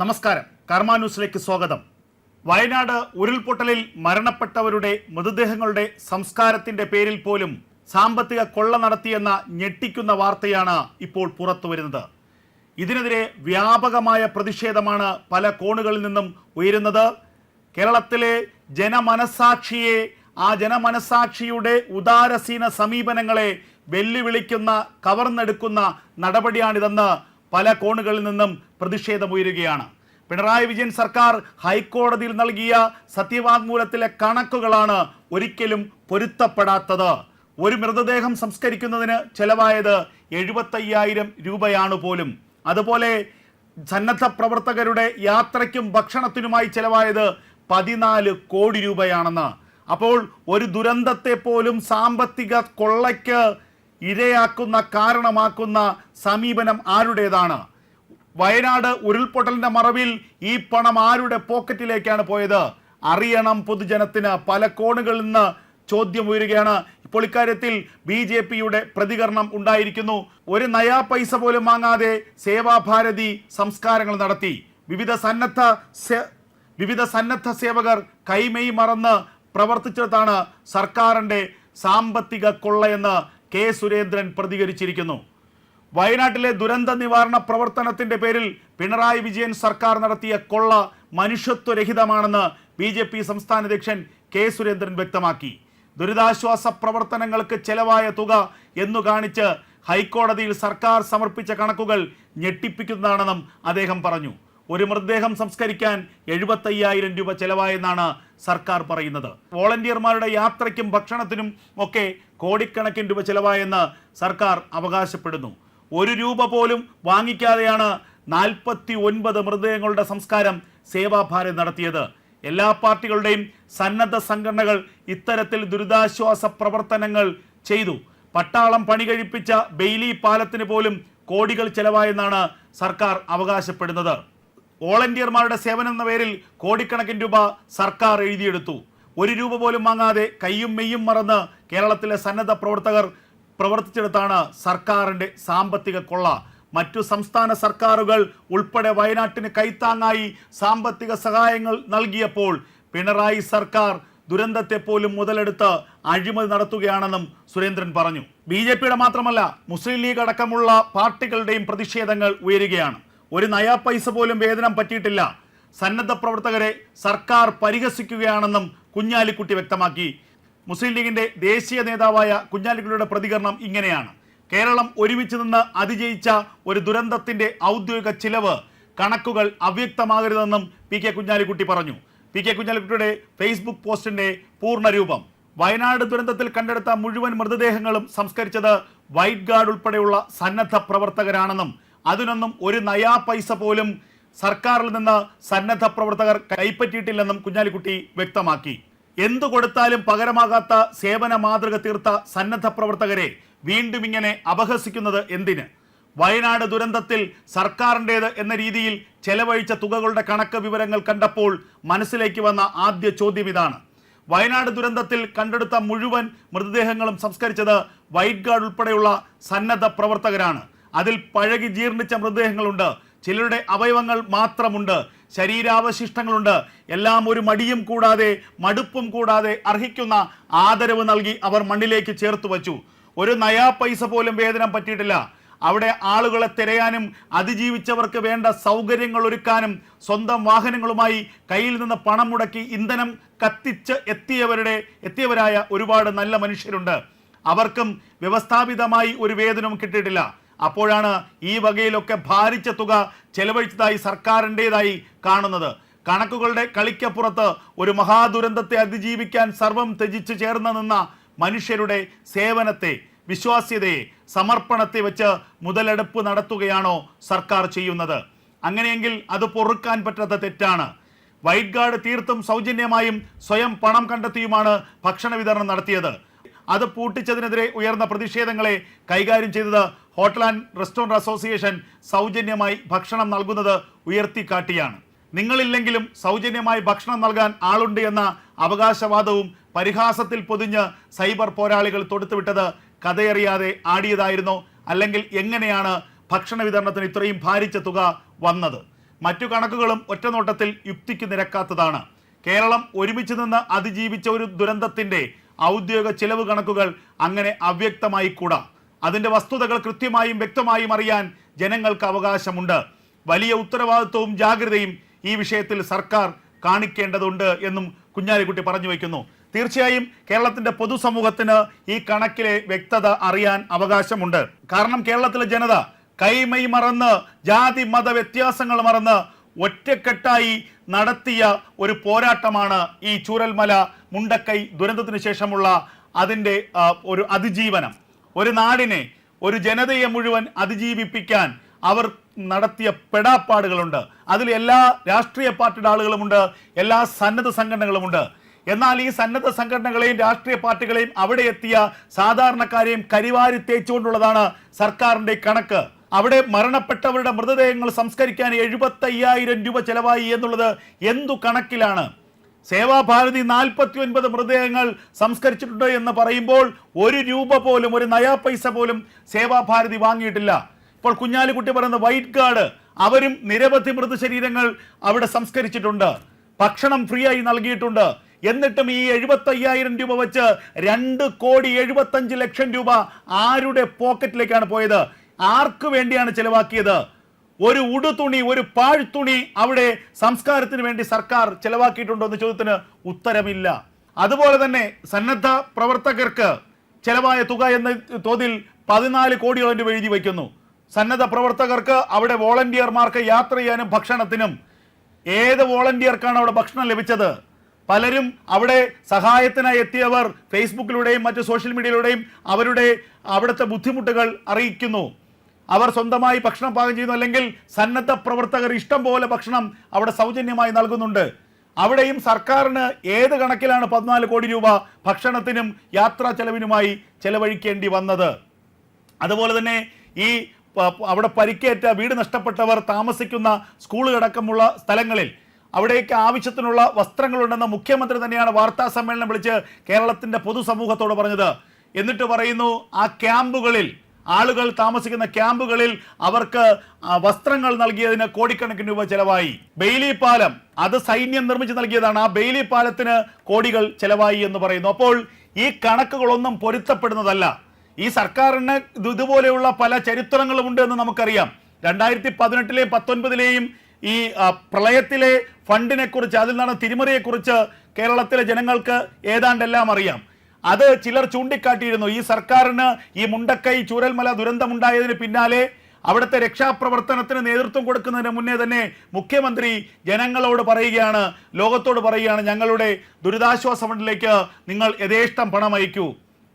നമസ്കാരം. കർമ്മ ന്യൂസിലേക്ക് സ്വാഗതം. വയനാട് ഉരുൾപൊട്ടലിൽ മരണപ്പെട്ടവരുടെ മൃതദേഹങ്ങളുടെ സംസ്കാരത്തിന്റെ പേരിൽ പോലും സാമ്പത്തിക കൊള്ള നടത്തിയെന്ന ഞെട്ടിക്കുന്ന വാർത്തയാണ് ഇപ്പോൾ പുറത്തു വരുന്നത് ഇതിനെതിരെ വ്യാപകമായ പ്രതിഷേധമാണ് പല കോണുകളിൽ നിന്നും ഉയരുന്നത്. കേരളത്തിലെ ജനമനസാക്ഷിയെ ആ ജനമനസാക്ഷിയുടെ ഉദാരസീന സമീപനങ്ങളെ വെല്ലുവിളിക്കുന്ന കവർന്നെടുക്കുന്ന നടപടിയാണിതെന്ന് പല കോണുകളിൽ നിന്നും പ്രതിഷേധമുയരുകയാണ്. പിണറായി വിജയൻ സർക്കാർ ഹൈക്കോടതിയിൽ നൽകിയ സത്യവാങ്മൂലത്തിലെ കണക്കുകളാണ് ഒരിക്കലും പൊരുത്തപ്പെടാത്തത്. ഒരു മൃതദേഹം സംസ്കരിക്കുന്നതിന് ചെലവായത് എഴുപത്തയ്യായിരം രൂപയാണ് പോലും. അതുപോലെ സന്നദ്ധ പ്രവർത്തകരുടെ യാത്രയ്ക്കും ഭക്ഷണത്തിനുമായി ചെലവായത് പതിനാല് കോടി രൂപയാണെന്ന്. അപ്പോൾ ഒരു ദുരന്തത്തെ പോലും സാമ്പത്തിക കൊള്ളയ്ക്ക് ഇരയാക്കുന്ന കാരണമാക്കുന്ന സമീപനം ആരുടേതാണ്? വയനാട് ഉരുൾപൊട്ടലിന്റെ മറവിൽ ഈ പണം ആരുടെ പോക്കറ്റിലേക്കാണ് പോയത്? അറിയണം പൊതുജനത്തിന്. പല കോണുകളിൽ നിന്ന് ചോദ്യം ഉയരുകയാണ്. ഇപ്പോൾ ഇക്കാര്യത്തിൽ ബി ജെ പിയുടെ പ്രതികരണം ഉണ്ടായിരിക്കുന്നു. ഒരു നയാ പൈസ പോലും വാങ്ങാതെ സേവാഭാരതി സംസ്കാരങ്ങൾ നടത്തി. വിവിധ സന്നദ്ധ വിവിധ സന്നദ്ധ സേവകർ കൈമെയ് മറന്ന് പ്രവർത്തിച്ചതാണ് സർക്കാരിന്റെ സാമ്പത്തിക കൊള്ളയെന്ന് കെ സുരേന്ദ്രൻ പ്രതികരിച്ചിരിക്കുന്നു. വയനാട്ടിലെ ദുരന്ത നിവാരണ പ്രവർത്തനത്തിന്റെ പേരിൽ പിണറായി വിജയൻ സർക്കാർ നടത്തിയ കൊള്ള മനുഷ്യത്വരഹിതമാണെന്ന് ബി ജെ പി സംസ്ഥാന അധ്യക്ഷൻ കെ സുരേന്ദ്രൻ വ്യക്തമാക്കി. ദുരിതാശ്വാസ പ്രവർത്തനങ്ങൾക്ക് ചെലവായ തുക എന്നു കാണിച്ച് ഹൈക്കോടതിയിൽ സർക്കാർ സമർപ്പിച്ച കണക്കുകൾ ഞെട്ടിപ്പിക്കുന്നതാണെന്നും അദ്ദേഹം പറഞ്ഞു. ഒരു മൃതദേഹം സംസ്കരിക്കാൻ എഴുപത്തയ്യായിരം രൂപ ചെലവായെന്നാണ് സർക്കാർ പറയുന്നത്. വോളണ്ടിയർമാരുടെ യാത്രയ്ക്കും ഭക്ഷണത്തിനും ഒക്കെ കോടിക്കണക്കിന് രൂപ ചെലവായെന്ന് സർക്കാർ അവകാശപ്പെടുന്നു. ഒരു രൂപ പോലും വാങ്ങിക്കാതെയാണ് നാൽപ്പത്തി ഒൻപത് മൃതദേഹങ്ങളുടെ സംസ്കാരം സേവാഭാരതി നടത്തിയത്. എല്ലാ പാർട്ടികളുടെയും സന്നദ്ധ സംഘടനകൾ ഇത്തരത്തിൽ ദുരിതാശ്വാസ പ്രവർത്തനങ്ങൾ ചെയ്തു. പട്ടാളം പണി കഴിപ്പിച്ച ബെയ്ലി പാലത്തിന് പോലും കോടികൾ ചെലവായെന്നാണ് സർക്കാർ അവകാശപ്പെടുന്നത്. വോളണ്ടിയർമാരുടെ സേവനം എന്ന പേരിൽ കോടിക്കണക്കിന് രൂപ സർക്കാർ എഴുതിയെടുത്തു. ഒരു രൂപ പോലും വാങ്ങാതെ കയ്യും മെയ്യും മറന്ന് കേരളത്തിലെ സന്നദ്ധ പ്രവർത്തകർ പ്രവർത്തിച്ചെടുത്താണ് സർക്കാരിന്റെ സാമ്പത്തിക കൊള്ള. മറ്റു സംസ്ഥാന സർക്കാരുകൾ ഉൾപ്പെടെ വയനാട്ടിന് കൈത്താങ്ങായി സാമ്പത്തിക സഹായങ്ങൾ നൽകിയപ്പോൾ പിണറായി സർക്കാർ ദുരന്തത്തെ പോലും മുതലെടുത്ത് അഴിമതി നടത്തുകയാണെന്നും സുരേന്ദ്രൻ പറഞ്ഞു. ബി ജെ പിയുടെ മാത്രമല്ല മുസ്ലിം ലീഗ് അടക്കമുള്ള പാർട്ടികളുടെയും പ്രതിഷേധങ്ങൾ ഉയരുകയാണ്. ഒരു നയാ പൈസ പോലും വേതനം പറ്റിയിട്ടില്ല. സന്നദ്ധ പ്രവർത്തകരെ സർക്കാർ പരിഹസിക്കുകയാണെന്നും കുഞ്ഞാലിക്കുട്ടി വ്യക്തമാക്കി. മുസ്ലിം ലീഗിന്റെ ദേശീയ നേതാവായ കുഞ്ഞാലിക്കുട്ടിയുടെ പ്രതികരണം ഇങ്ങനെയാണ്. കേരളം ഒരുമിച്ച് നിന്ന് അതിജയിച്ച ഒരു ദുരന്തത്തിന്റെ ഔദ്യോഗിക ചിലവ് കണക്കുകൾ അവ്യക്തമാകരുതെന്നും പി കെ കുഞ്ഞാലിക്കുട്ടി പറഞ്ഞു. പി കെ കുഞ്ഞാലിക്കുട്ടിയുടെ ഫേസ്ബുക്ക് പോസ്റ്റിന്റെ പൂർണരൂപം. വയനാട് ദുരന്തത്തിൽ കണ്ടെടുത്ത മുഴുവൻ മൃതദേഹങ്ങളും സംസ്കരിച്ചത് വൈറ്റ് ഗാർഡ് ഉൾപ്പെടെയുള്ള സന്നദ്ധ പ്രവർത്തകരാണെന്നും അതിനൊന്നും ഒരു നയാ പൈസ പോലും സർക്കാരിൽ നിന്ന് സന്നദ്ധ പ്രവർത്തകർ കൈപ്പറ്റിയിട്ടില്ലെന്നും കുഞ്ഞാലിക്കുട്ടി വ്യക്തമാക്കി. എന്തു കൊടുത്താലും പകരമാകാത്ത സേവന മാതൃക തീർത്ത സന്നദ്ധ പ്രവർത്തകരെ വീണ്ടും ഇങ്ങനെ അപഹസിക്കുന്നത് എന്തിന്? വയനാട് ദുരന്തത്തിൽ സർക്കാരിന്റേത് എന്ന രീതിയിൽ ചെലവഴിച്ച തുകകളുടെ കണക്ക് വിവരങ്ങൾ കണ്ടപ്പോൾ മനസ്സിലേക്ക് വന്ന ആദ്യ ചോദ്യം ഇതാണ്. വയനാട് ദുരന്തത്തിൽ കണ്ടെടുത്ത മുഴുവൻ മൃതദേഹങ്ങളും സംസ്കരിച്ചത് വൈറ്റ് ഗാർഡ് ഉൾപ്പെടെയുള്ള സന്നദ്ധ പ്രവർത്തകരാണ്. അതിൽ പഴകി ജീർണിച്ച മൃതദേഹങ്ങളുണ്ട്. ചിലരുടെ അവയവങ്ങൾ മാത്രമുണ്ട് ശരീരാവശിഷ്ടങ്ങളുണ്ട്. എല്ലാം ഒരു മടിയും കൂടാതെ മടുപ്പും കൂടാതെ അർഹിക്കുന്ന ആദരവ് നൽകി അവർ മണ്ണിലേക്ക് ചേർത്ത് വച്ചു. ഒരു നയാ പൈസ പോലും വേതനം പറ്റിയിട്ടില്ല. അവിടെ ആളുകളെ തിരയാനും അതിജീവിച്ചവർക്ക് വേണ്ട സൗകര്യങ്ങൾ ഒരുക്കാനും സ്വന്തം വാഹനങ്ങളുമായി കയ്യിൽ നിന്ന് പണം മുടക്കി ഇന്ധനം കത്തിച്ച് എത്തിയവരുടെ എത്തിയവരായ ഒരുപാട് നല്ല മനുഷ്യരുണ്ട്. അവർക്കും വ്യവസ്ഥാപിതമായി ഒരു വേതനവും കിട്ടിയിട്ടില്ല. അപ്പോഴാണ് ഈ വകയിലൊക്കെ ഭാരിച്ച തുക ചെലവഴിച്ചതായി സർക്കാരിന്റെതായി കാണുന്നത്. കണക്കുകളുടെ കളിക്കപ്പുറത്ത് ഒരു മഹാദുരന്തത്തെ അതിജീവിക്കാൻ സർവം ത്യജിച്ച് ചേർന്ന് നിന്ന മനുഷ്യരുടെ സേവനത്തെ വിശ്വാസ്യതയെ സമർപ്പണത്തെ വെച്ച് മുതലെടുപ്പ് നടത്തുകയാണോ സർക്കാർ ചെയ്യുന്നത്. അങ്ങനെയെങ്കിൽ അത് പൊറുക്കാൻ പറ്റാത്ത തെറ്റാണ്. വൈറ്റ് ഗാർഡ് തീർത്തും സൗജന്യമായും സ്വയം പണം കണ്ടെത്തിയുമാണ് ഭക്ഷണ വിതരണം നടത്തിയത്. അത് പൂട്ടിച്ചതിനെതിരെ ഉയർന്ന പ്രതിഷേധങ്ങളെ കൈകാര്യം ചെയ്തത് ഹോട്ടൽ ആൻഡ് റെസ്റ്റോറന്റ് അസോസിയേഷൻ സൗജന്യമായി ഭക്ഷണം നൽകുന്നത് ഉയർത്തിക്കാട്ടിയാണ്. നിങ്ങളില്ലെങ്കിലും സൗജന്യമായി ഭക്ഷണം നൽകാൻ ആളുണ്ട് എന്ന അവകാശവാദവും പരിഹാസത്തിൽ പൊതിഞ്ഞ് സൈബർ പോരാളികൾ തൊടുത്തുവിട്ടത് കഥയറിയാതെ ആടിയതായിരുന്നോ. അല്ലെങ്കിൽ എങ്ങനെയാണ് ഭക്ഷണ വിതരണത്തിന് ഇത്രയും ഭാരിച്ച തുക വന്നത്? മറ്റു കണക്കുകളും ഒറ്റനോട്ടത്തിൽ യുക്തിക്ക് നിരക്കാത്തതാണ്. കേരളം ഒരുമിച്ച് നിന്ന് അതിജീവിച്ച ഒരു ദുരന്തത്തിന്റെ ഔദ്യോഗിക ചിലവ് കണക്കുകൾ അങ്ങനെ അവ്യക്തമായി കൂടാ. അതിന്റെ വസ്തുതകൾ കൃത്യമായും വ്യക്തമായും അറിയാൻ ജനങ്ങൾക്ക് അവകാശമുണ്ട്. വലിയ ഉത്തരവാദിത്വവും ജാഗ്രതയും ഈ വിഷയത്തിൽ സർക്കാർ കാണിക്കേണ്ടതുണ്ട് എന്നും കുഞ്ഞാലിക്കുട്ടി പറഞ്ഞു വയ്ക്കുന്നു. തീർച്ചയായും കേരളത്തിന്റെ പൊതുസമൂഹത്തിന് ഈ കണക്കിലെ വ്യക്തത അറിയാൻ അവകാശമുണ്ട്. കാരണം കേരളത്തിലെ ജനത കൈമൈ മറന്ന് ജാതി മത വ്യത്യാസങ്ങൾ മറന്ന് ഒറ്റക്കെട്ടായി നടത്തിയ ഒരു പോരാട്ടമാണ് ഈ ചൂരൽമല മുണ്ടക്കൈ ദുരന്തത്തിന് ശേഷമുള്ള അതിന്റെ ഒരു അതിജീവനം. ഒരു നാടിനെ ഒരു ജനതയെ മുഴുവൻ അതിജീവിപ്പിക്കാൻ അവർ നടത്തിയ പെടാപ്പാടുകളുണ്ട്. അതിൽ എല്ലാ രാഷ്ട്രീയ പാർട്ടിയുടെ ആളുകളുമുണ്ട് എല്ലാ സന്നദ്ധ സംഘടനകളുമുണ്ട്. എന്നാൽ ഈ സന്നദ്ധ സംഘടനകളെയും രാഷ്ട്രീയ പാർട്ടികളെയും അവിടെ എത്തിയ സാധാരണക്കാരെയും കരിവാരി തേച്ചുകൊണ്ടുള്ളതാണ് സർക്കാരിന്റെ കണക്ക്. അവിടെ മരണപ്പെട്ടവരുടെ മൃതദേഹങ്ങൾ സംസ്കരിക്കാൻ എഴുപത്തയ്യായിരം രൂപ ചെലവായി എന്നുള്ളത് എന്തു കണക്കിലാണ്? സേവാഭാരതി നാൽപ്പത്തി ഒൻപത് മൃതദേഹങ്ങൾ സംസ്കരിച്ചിട്ടുണ്ട് എന്ന് പറയുമ്പോൾ ഒരു രൂപ പോലും ഒരു നയാ പൈസ പോലും സേവാഭാരതി വാങ്ങിയിട്ടില്ല. ഇപ്പോൾ കുഞ്ഞാലിക്കുട്ടി പറയുന്ന വൈറ്റ് ഗാർഡ് അവരും നിരവധി മൃതശരീരങ്ങൾ അവിടെ സംസ്കരിച്ചിട്ടുണ്ട്. ഭക്ഷണം ഫ്രീ ആയി നൽകിയിട്ടുണ്ട്. എന്നിട്ടും ഈ എഴുപത്തി അയ്യായിരം രൂപ വെച്ച് രണ്ട് കോടി എഴുപത്തഞ്ച് ലക്ഷം രൂപ ആരുടെ പോക്കറ്റിലേക്കാണ് പോയത്? ആർക്കു വേണ്ടിയാണ് ചെലവാക്കിയത്? ഒരു ഉടുതുണി ഒരു പാഴ്ത്തുണി അവിടെ സംസ്കാരത്തിന് വേണ്ടി സർക്കാർ ചെലവാക്കിയിട്ടുണ്ടോ എന്ന ചോദ്യത്തിന് ഉത്തരമില്ല. അതുപോലെ തന്നെ സന്നദ്ധ പ്രവർത്തകർക്ക് ചെലവായ തുക എന്ന തോതിൽ പതിനാല് കോടിയോളം രൂപ എഴുതി വയ്ക്കുന്നു. സന്നദ്ധ പ്രവർത്തകർക്ക് അവിടെ വോളണ്ടിയർമാർക്ക് യാത്ര ചെയ്യാനും ഭക്ഷണത്തിനും ഏത് വോളണ്ടിയർക്കാണ് അവിടെ ഭക്ഷണം ലഭിച്ചത്? പലരും അവിടെ സഹായത്തിനായി എത്തിയവർ ഫേസ്ബുക്കിലൂടെയും മറ്റ് സോഷ്യൽ മീഡിയയിലൂടെയും അവരുടെ അവിടുത്തെ ബുദ്ധിമുട്ടുകൾ അറിയിക്കുന്നു. അവർ സ്വന്തമായി ഭക്ഷണം പാകം ചെയ്യുന്നു അല്ലെങ്കിൽ സന്നദ്ധ പ്രവർത്തകർ ഇഷ്ടം പോലെ ഭക്ഷണം അവിടെ സൗജന്യമായി നൽകുന്നുണ്ട്. അവിടെയും സർക്കാരിന് ഏത് കണക്കിലാണ് പതിനാല് കോടി രൂപ ഭക്ഷണത്തിനും യാത്രാ ചെലവിനുമായി ചെലവഴിക്കേണ്ടി വന്നത്? അതുപോലെ തന്നെ ഈ അവിടെ പരിക്കേറ്റ വീട് നഷ്ടപ്പെട്ടവർ താമസിക്കുന്ന സ്കൂളുകളടക്കമുള്ള സ്ഥലങ്ങളിൽ അവിടേക്ക് ആവശ്യത്തിനുള്ള വസ്ത്രങ്ങളുണ്ടെന്ന് മുഖ്യമന്ത്രി തന്നെയാണ് വാർത്താ സമ്മേളനം വിളിച്ച് കേരളത്തിന്റെ പൊതുസമൂഹത്തോട് പറഞ്ഞത്. എന്നിട്ട് പറയുന്നു ആ ക്യാമ്പുകളിൽ ആളുകൾ താമസിക്കുന്ന ക്യാമ്പുകളിൽ അവർക്ക് വസ്ത്രങ്ങൾ നൽകിയതിന് കോടിക്കണക്കിന് രൂപ ചെലവായി. ബെയിലി പാലം അത് സൈന്യം നിർമ്മിച്ച് നൽകിയതാണ്. ആ ബെയിലി പാലത്തിന് കോടികൾ ചെലവായി എന്ന് പറയുന്നു. അപ്പോൾ ഈ കണക്കുകളൊന്നും പൊരുത്തപ്പെടുന്നതല്ല. ഈ സർക്കാരിന് ഇതുപോലെയുള്ള പല ചരിത്രങ്ങളുമുണ്ട് എന്ന് നമുക്കറിയാം. രണ്ടായിരത്തി പതിനെട്ടിലെയും പത്തൊൻപതിലെയും ഈ പ്രളയത്തിലെ ഫണ്ടിനെ കുറിച്ച് അതിൽ നടന്ന തിരിമറിയെക്കുറിച്ച് കേരളത്തിലെ ജനങ്ങൾക്ക് ഏതാണ്ടെല്ലാം അറിയാം. അത് ചിലർ ചൂണ്ടിക്കാട്ടിയിരുന്നു. ഈ സർക്കാരിന് ഈ മുണ്ടക്കൈ ചൂരൽമല ദുരന്തമുണ്ടായതിന് പിന്നാലെ അവിടുത്തെ രക്ഷാപ്രവർത്തനത്തിന് നേതൃത്വം കൊടുക്കുന്നതിന് മുന്നേ തന്നെ മുഖ്യമന്ത്രി ജനങ്ങളോട് പറയുകയാണ് ലോകത്തോട് പറയുകയാണ് ഞങ്ങളുടെ ദുരിതാശ്വാസ ഫണ്ടിലേക്ക് നിങ്ങൾ യഥേഷ്ടം പണം അയക്കൂ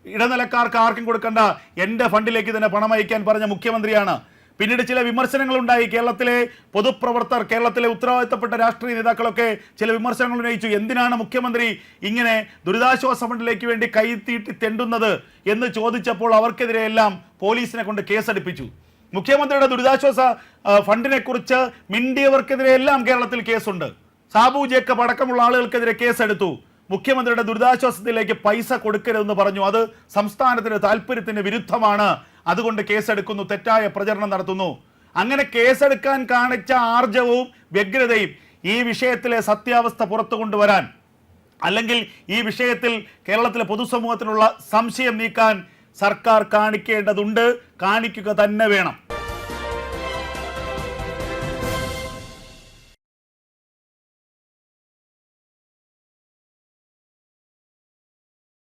ഇടനിലക്കാർക്ക് ആർക്കും കൊടുക്കേണ്ട എന്റെ ഫണ്ടിലേക്ക് തന്നെ പണം അയക്കാൻ പറഞ്ഞ മുഖ്യമന്ത്രിയാണ്. പിന്നീട് ചില വിമർശനങ്ങൾ ഉണ്ടായി. കേരളത്തിലെ പൊതുപ്രവർത്തകർ കേരളത്തിലെ ഉത്തരവാദിത്തപ്പെട്ട രാഷ്ട്രീയ നേതാക്കളൊക്കെ ചില വിമർശനങ്ങൾ ഉന്നയിച്ചു. എന്തിനാണ് മുഖ്യമന്ത്രി ഇങ്ങനെ ദുരിതാശ്വാസ ഫണ്ടിലേക്ക് വേണ്ടി കൈത്തീട്ടി തെണ്ടുന്നത് എന്ന് ചോദിച്ചപ്പോൾ അവർക്കെതിരെ എല്ലാം പോലീസിനെ കൊണ്ട് കേസെടുപ്പിച്ചു. മുഖ്യമന്ത്രിയുടെ ദുരിതാശ്വാസ ഫണ്ടിനെക്കുറിച്ച് ഫണ്ടിനെ കുറിച്ച് മിണ്ടിയവർക്കെതിരെ എല്ലാം കേരളത്തിൽ കേസുണ്ട്. സാബു ജേക്കബ് അടക്കമുള്ള ആളുകൾക്കെതിരെ കേസെടുത്തു. മുഖ്യമന്ത്രിയുടെ ദുരിതാശ്വാസത്തിലേക്ക് പൈസ കൊടുക്കരുതെന്ന് പറഞ്ഞു. അത് സംസ്ഥാനത്തിന്റെ താല്പര്യത്തിന് വിരുദ്ധമാണ്. അതുകൊണ്ട് കേസെടുക്കുന്നു തെറ്റായ പ്രചരണം നടത്തുന്നു. അങ്ങനെ കേസെടുക്കാൻ കാണിച്ച ആർജവവും വ്യഗ്രതയും ഈ വിഷയത്തിലെ സത്യാവസ്ഥ പുറത്തു കൊണ്ടുവരാൻ അല്ലെങ്കിൽ ഈ വിഷയത്തിൽ കേരളത്തിലെ പൊതുസമൂഹത്തിനുള്ള സംശയം നീക്കാൻ സർക്കാർ കാണിക്കേണ്ടതുണ്ട്. കാണിക്കുക തന്നെ വേണം.